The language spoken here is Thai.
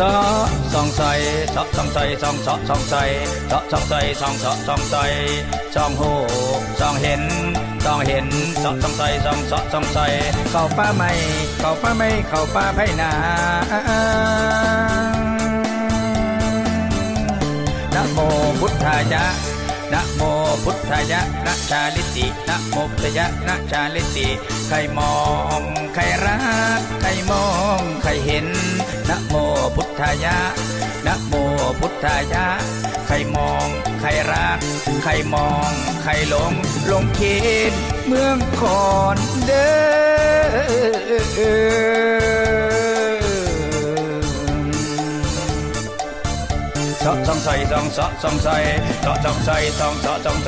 สอสองใส่สอสองใส่สองสอสองใส่สอสองใส่สองสอสองใส่สองหูสองเห็นสองเห็นสอสองใส่สองสอสองใส่เข้าป้าไม่เข้าป้าไม่เข้าป้าไผ่นานะโมพุทธายะนะโมพุทธายะนะชาลิตินะโมพุทธายะนะชาลิติใครมอง ใครรัก ใครมอง ใครเห็นนะโม พุทธายะนะโมพุทธายะ ใครมอง ใครรัก ใครมอง ใครหลงหลงคิดเมืองคอนเด้อสองสองใส่สองสองสองใส่สองสองใส่สองสองสอง